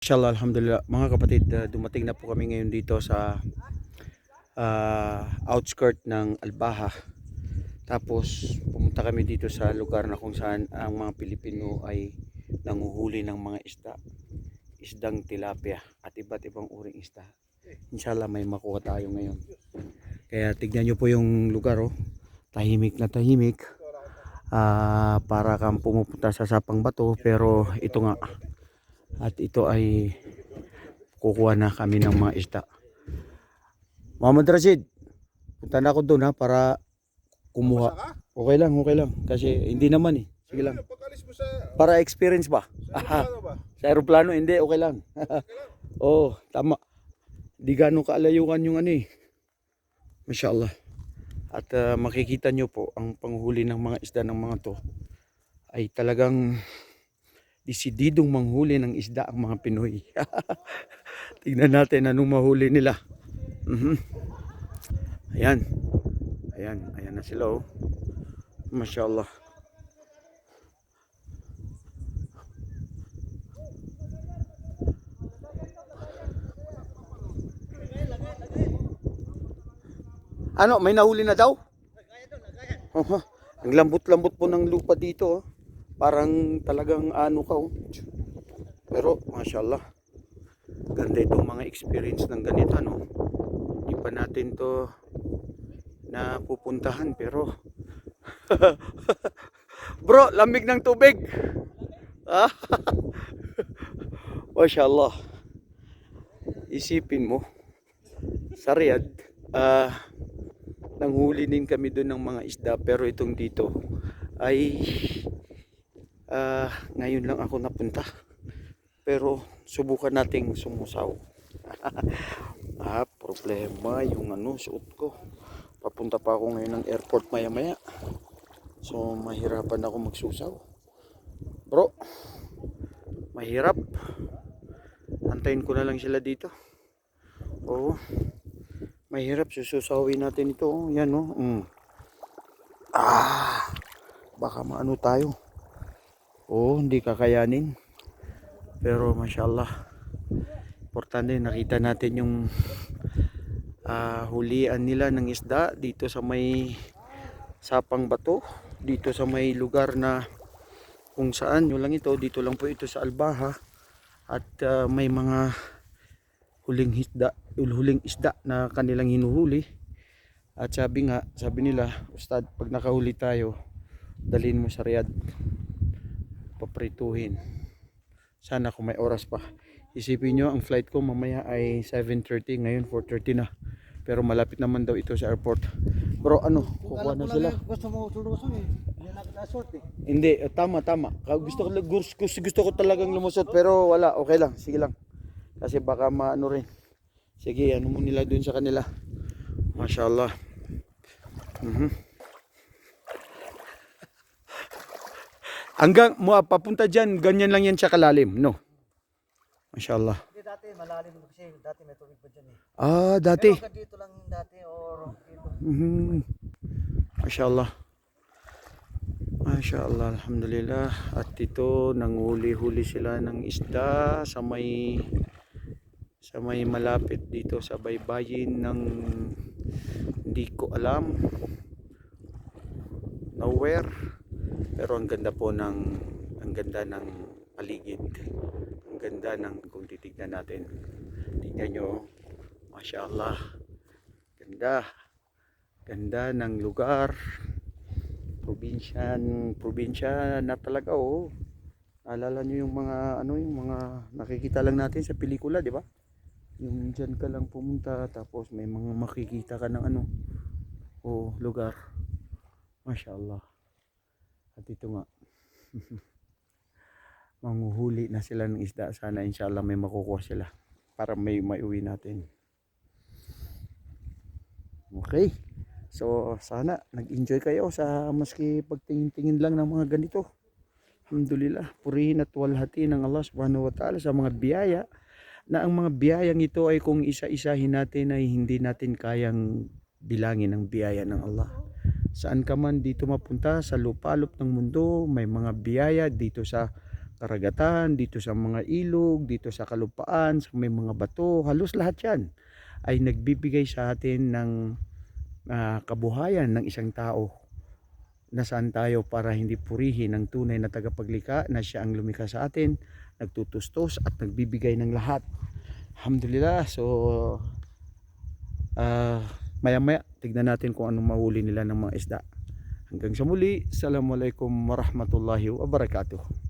Inshallah, alhamdulillah. Mga kapatid, uh, dumating na po kami ngayon dito sa uh, outskirt ng Albaha. Tapos pumunta kami dito sa lugar na kung saan ang mga Pilipino ay nanguhuli ng mga isda. Isdang tilapia at iba't ibang uring isda. Inshallah may makuha tayo ngayon. Kaya tignan nyo po yung lugar oh. Tahimik na tahimik. Ah, para kang pumupunta sa sapang bato pero ito nga at ito ay kukuha na kami ng mga isda. Muhammad Rashid, punta na ako doon ha para kumuha. Okay lang, okay lang. Kasi hindi naman eh. Sige lang. Ano. Para experience ba? Sa ano aeroplano, hindi. Okay lang. Oo, tama. Di gano'ng kaalayukan yung ano eh. Masya Allah. At ah, makikita nyo po ang panghuli ng mga isda ng mga to ay talagang desididong manghuli ng isda ang mga Pinoy. Tingnan natin anong mahuli nila. Mhm. Ayan. Ayan. Ayan na sila oh. Masya Allah. Ano, may nahuli na daw? Oho. Ang lambot-lambot po ng lupa dito. Oh. Parang talagang ano ka. Oh. Pero, mashallah. Ganda itong mga experience ng ganito. No? Hindi pa natin to na pupuntahan. Pero, bro, lamig ng tubig. Ah. mashallah. Isipin mo, sa Riyadh, ah, nanghuli din kami doon ng mga isda pero itong dito ay ah, ngayon lang ako napunta pero subukan nating sumusaw ah problema yung ano suot ko papunta pa ako ngayon ng airport maya maya so mahirapan ako magsusaw bro mahirap antayin ko na lang sila dito oo Mahirap sususawin natin ito. Yan oh. Mm. Ah, baka maano tayo. Oh, hindi kakayanin. Pero mashallah. Importante nakita natin yung ah, hulian nila ng isda dito sa may sapang bato. Dito sa may lugar na kung saan yun lang ito. Dito lang po ito sa Albaha. At ah, may mga huling isda, huling isda na kanilang hinuhuli. At sabi nga, sabi nila, Ustad, pag nakahuli tayo, dalhin mo sa Riyadh. Paprituhin. Sana kung may oras pa. Isipin nyo, ang flight ko mamaya ay 7.30, ngayon 4.30 na. Pero malapit naman daw ito sa airport. Bro, ano, kukuha na sila. Gusto mo eh. Hindi, tama, tama. Gusto ko, gusto, gusto, ko talagang lumusot, pero wala, okay lang, sige lang. Kasi baka maano rin. Sige, ano mo nila dun sa kanila. Mashallah. Mhm. Hanggang mo papunta diyan, ganyan lang yan siya kalalim, no? Mashallah. Hindi dati malalim kasi dati may tubig pa dyan eh. Ah, dati. Pero dito lang dati or dito. Mhm. Mashallah. Mashallah, alhamdulillah. At ito, nanghuli-huli sila ng isda sa may sa may malapit dito sa baybayin ng hindi ko alam nowhere pero ang ganda po ng ang ganda ng paligid. Ang ganda ng kung titignan natin. Tingnan nyo mashallah. Ganda. Ganda ng lugar. Probinsya probinsya na talaga oh. Alala nyo yung mga ano yung mga nakikita lang natin sa pelikula di ba? Yung dyan ka lang pumunta tapos may mga makikita ka ng ano o lugar. Masya Allah at ito nga. Manguhuli na sila ng isda. Sana inshallah may makukuha sila para may maiuwi natin. Okay. So sana nag-enjoy kayo sa maski pagtingin-tingin lang ng mga ganito. Alhamdulillah. Purihin at walhati ng Allah subhanahu wa ta'ala sa mga biyaya. Na ang mga biyayang ito ay kung isa-isahin natin ay hindi natin kayang bilangin ang biyaya ng Allah. Saan ka man dito mapunta sa lupalop ng mundo, may mga biyaya dito sa karagatan, dito sa mga ilog, dito sa kalupaan, may mga bato, halos lahat yan ay nagbibigay sa atin ng ah, kabuhayan ng isang tao. Nasaan tayo para hindi purihin ang tunay na tagapaglikha na siya ang lumikha sa atin, nagtutustos at nagbibigay ng lahat. Alhamdulillah. So, ah, maya-maya, tignan natin kung anong mahuli nila ng mga isda. Hanggang sa muli, Assalamualaikum warahmatullahi wabarakatuh.